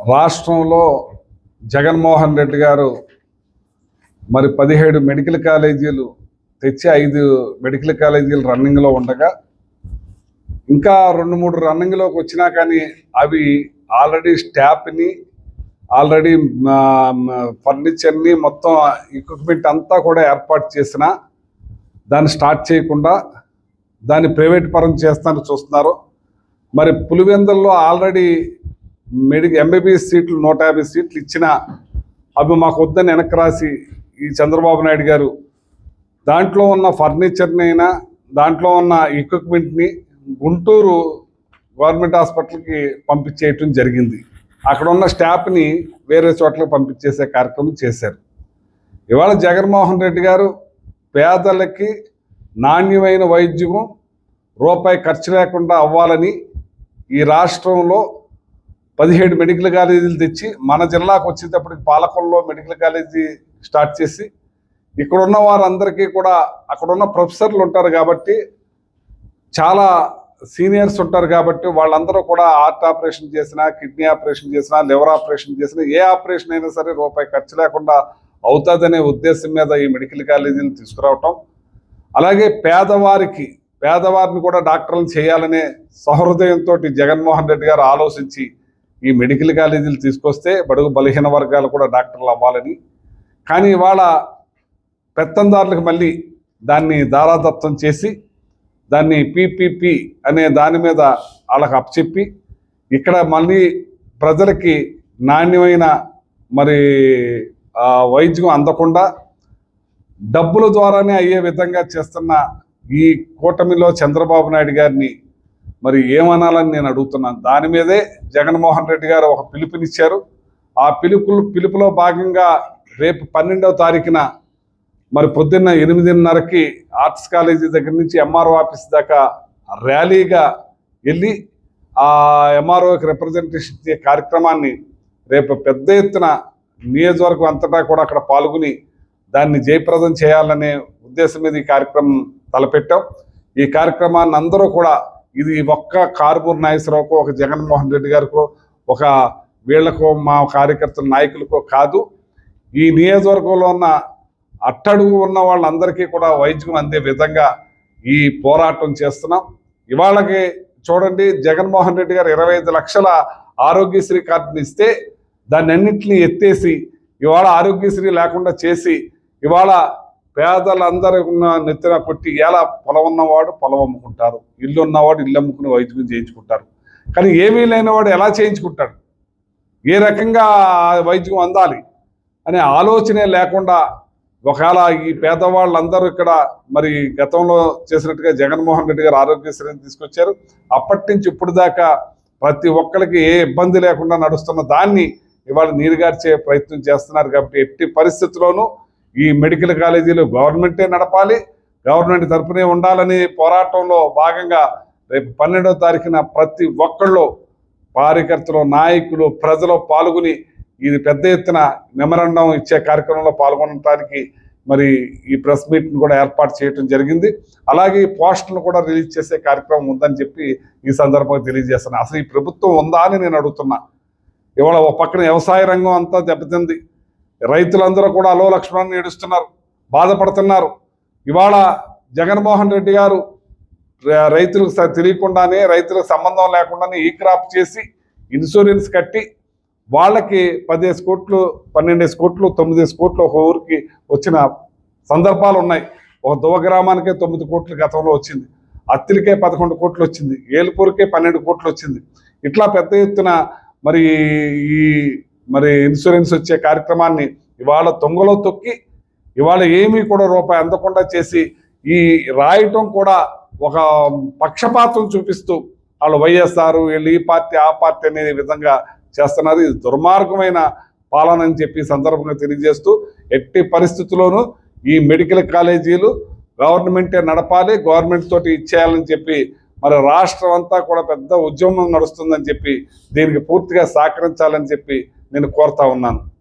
రాష్ట్రంలో జగన్మోహన్ రెడ్డి గారు మరి పదిహేడు మెడికల్ కాలేజీలు తెచ్చి ఐదు మెడికల్ కాలేజీలు రన్నింగ్లో ఉండగా ఇంకా రెండు మూడు రన్నింగ్లోకి వచ్చినా కానీ అవి ఆల్రెడీ స్టాఫ్ని ఆల్రెడీ ఫర్నిచర్ని మొత్తం ఎక్విప్మెంట్ అంతా కూడా ఏర్పాటు చేసిన దాన్ని స్టార్ట్ చేయకుండా దాన్ని ప్రైవేట్ పరం చేస్తానికి చూస్తున్నారు. మరి పులివెందుల్లో ఆల్రెడీ మెడి ఎంబీబీఎస్ సీట్లు నూట యాభై సీట్లు ఇచ్చిన అవి మాకు వద్దని వెనక్కి రాసి ఈ చంద్రబాబు నాయుడు గారు దాంట్లో ఉన్న ఫర్నిచర్ని అయినా దాంట్లో ఉన్న ఎక్విప్మెంట్ని గుంటూరు గవర్నమెంట్ హాస్పిటల్కి పంపించేయటం జరిగింది. అక్కడ ఉన్న స్టాఫ్ని వేరే చోట్లకి పంపించేసే కార్యక్రమం చేశారు. ఇవాళ జగన్మోహన్ రెడ్డి గారు పేదలకి నాణ్యమైన వైద్యం రూపాయి ఖర్చు లేకుండా అవ్వాలని ఈ రాష్ట్రంలో పదిహేడు మెడికల్ కాలేజీలు తెచ్చి మన జిల్లాకు వచ్చేటప్పటికి పాలకొల్లో మెడికల్ కాలేజీ స్టార్ట్ చేసి ఇక్కడ ఉన్న వారందరికీ కూడా అక్కడ ఉన్న ప్రొఫెసర్లు ఉంటారు కాబట్టి చాలా సీనియర్స్ ఉంటారు కాబట్టి వాళ్ళందరూ కూడా హార్ట్ ఆపరేషన్ చేసినా కిడ్నీ ఆపరేషన్ చేసినా లివర్ ఆపరేషన్ చేసినా ఏ ఆపరేషన్ అయినా సరే రూపాయి ఖర్చు లేకుండా అవుతుందనే ఉద్దేశం మీద ఈ మెడికల్ కాలేజీలు తీసుకురావటం. అలాగే పేదవారికి పేదవారిని కూడా డాక్టర్లు చేయాలనే సహృదయంతో జగన్మోహన్ రెడ్డి గారు ఆలోచించి ఈ మెడికల్ కాలేజీలు తీసుకొస్తే బడుగు బలహీన వర్గాలు కూడా డాక్టర్లు అవ్వాలని. కానీ ఇవాళ పెత్తందారులకు మళ్ళీ దాన్ని దారాదత్తం చేసి దాన్ని పీపీపీ అనే దాని మీద వాళ్ళకి అప్పచెప్పి ఇక్కడ మళ్ళీ ప్రజలకి నాణ్యమైన మరి వైద్యం అందకుండా డబ్బుల ద్వారానే అయ్యే విధంగా చేస్తున్న ఈ కూటమిలో చంద్రబాబు నాయుడు గారిని మరి ఏమనాలని నేను అడుగుతున్నాను? దాని మీదే జగన్మోహన్ రెడ్డి గారు ఒక పిలుపునిచ్చారు. ఆ పిలుపులు పిలుపులో భాగంగా రేపు పన్నెండవ తారీఖున మరి పొద్దున్న ఎనిమిదిన్నరకి ఆర్ట్స్ కాలేజీ దగ్గర నుంచి ఎంఆర్ఓ ఆఫీస్ దాకా ర్యాలీగా వెళ్ళి ఆ ఎంఆర్ఓకి రిప్రజెంటేషన్ ఇచ్చే కార్యక్రమాన్ని రేపు పెద్ద ఎత్తున నియోజకవర్గం అంతటా కూడా అక్కడ పాల్గొని దాన్ని జయప్రదం చేయాలనే ఉద్దేశం మీద ఈ కార్యక్రమం తలపెట్టాం. ఈ కార్యక్రమాన్ని అందరూ కూడా ఇది ఒక్క కారుమూరు నాగేశ్వరరావుకో ఒక జగన్మోహన్ రెడ్డి గారికో ఒక వీళ్ళకో మా కార్యకర్తల నాయకులకో కాదు. ఈ నియోజకవర్గంలో ఉన్న అట్టడుగు ఉన్న వాళ్ళందరికీ కూడా వైద్యం అందే విధంగా ఈ పోరాటం చేస్తున్నాం. ఇవాళకి చూడండి జగన్మోహన్ రెడ్డి గారు ఇరవై ఐదు లక్షల ఆరోగ్యశ్రీ కార్డుని ఇస్తే దాన్ని అన్నింటినీ ఎత్తేసి ఇవాళ ఆరోగ్యశ్రీ లేకుండా చేసి ఇవాళ పేదలందరూ ఉన్న నెత్తిన కొట్టి ఎలా పొలం ఉన్నవాడు పొలం అమ్ముకుంటారు? ఇల్లు ఉన్నవాడు ఇల్లు అమ్ముకుని వైద్యం చేయించుకుంటారు. కానీ ఏమీ లేనివాడు ఎలా చేయించుకుంటాడు? ఏ రకంగా వైద్యం అందాలి? అనే ఆలోచనే లేకుండా ఒకవేళ ఈ పేదవాళ్ళందరూ ఇక్కడ మరి గతంలో చేసినట్టుగా జగన్మోహన్ రెడ్డి గారు ఆరోగ్యశ్రీని తీసుకొచ్చారు. అప్పటి నుంచి ఇప్పుడు దాకా ప్రతి ఒక్కరికి ఏ ఇబ్బంది లేకుండా నడుస్తున్న దాన్ని ఇవాళ నీరుగార్చే ప్రయత్నం చేస్తున్నారు కాబట్టి ఎట్టి పరిస్థితుల్లోనూ ఈ మెడికల్ కాలేజీలు గవర్నమెంటే నడపాలి గవర్నమెంట్ తరపునే ఉండాలని పోరాటంలో భాగంగా రేపు పన్నెండవ తారీఖున ప్రతి ఒక్కళ్ళు కార్యకర్తలు నాయకులు ప్రజలు పాల్గొని ఇది పెద్ద ఎత్తున మెమరండం ఇచ్చే కార్యక్రమంలో పాల్గొనడానికి మరి ఈ ప్రెస్ మీట్ని కూడా ఏర్పాటు చేయడం జరిగింది. అలాగే ఈ కూడా రిలీజ్ చేసే కార్యక్రమం ఉందని చెప్పి ఈ సందర్భంగా తెలియజేస్తున్నాను అసలు ఈ ప్రభుత్వం ఉందా అని నేను అడుగుతున్నా. ఇవాళ ఒక పక్కన వ్యవసాయ రంగం అంతా దెబ్బతింది. రైతులందరూ కూడా అలో లక్ష్మణ్ ఏడుస్తున్నారు బాధపడుతున్నారు. ఇవాళ జగన్మోహన్ రెడ్డి గారు రైతులకు స- తెలియకుండానే రైతులకు సంబంధం లేకుండానే ఈ క్రాప్ చేసి ఇన్సూరెన్స్ కట్టి వాళ్ళకి పదిహేను కోట్లు పన్నెండేసి కోట్లు తొమ్మిదేసి కోట్లు ఒక ఊరికి వచ్చిన సందర్భాలు ఉన్నాయి. ఒక దువ గ్రామానికే తొమ్మిది కోట్లు గతంలో వచ్చింది. అత్తిలికే పదకొండు కోట్లు వచ్చింది. ఏలుపూరికే పన్నెండు కోట్లు వచ్చింది. ఇట్లా పెద్ద ఎత్తున మరి ఈ మరి ఇన్సూరెన్స్ వచ్చే కార్యక్రమాన్ని ఇవాళ తొంగలో తొక్కి ఇవాళ ఏమీ కూడా రూపాయి అందకుండా చేసి ఈ రాయటం కూడా ఒక పక్షపాతం చూపిస్తూ వాళ్ళు వైఎస్ఆర్ వీళ్ళు ఈ పార్టీ ఆ పార్టీ అనే విధంగా చేస్తున్నారు. ఇది దుర్మార్గమైన పాలన అని చెప్పి సందర్భంగా తెలియజేస్తూ ఎట్టి పరిస్థితుల్లోనూ ఈ మెడికల్ కాలేజీలు గవర్నమెంటే నడపాలి గవర్నమెంట్ తోటి ఇచ్చేయాలని చెప్పి మరి రాష్ట్రం అంతా కూడా పెద్ద ఉద్యమం నడుస్తుందని చెప్పి దీనికి పూర్తిగా సహకరించాలని చెప్పి నేను కోరుతా ఉన్నాను.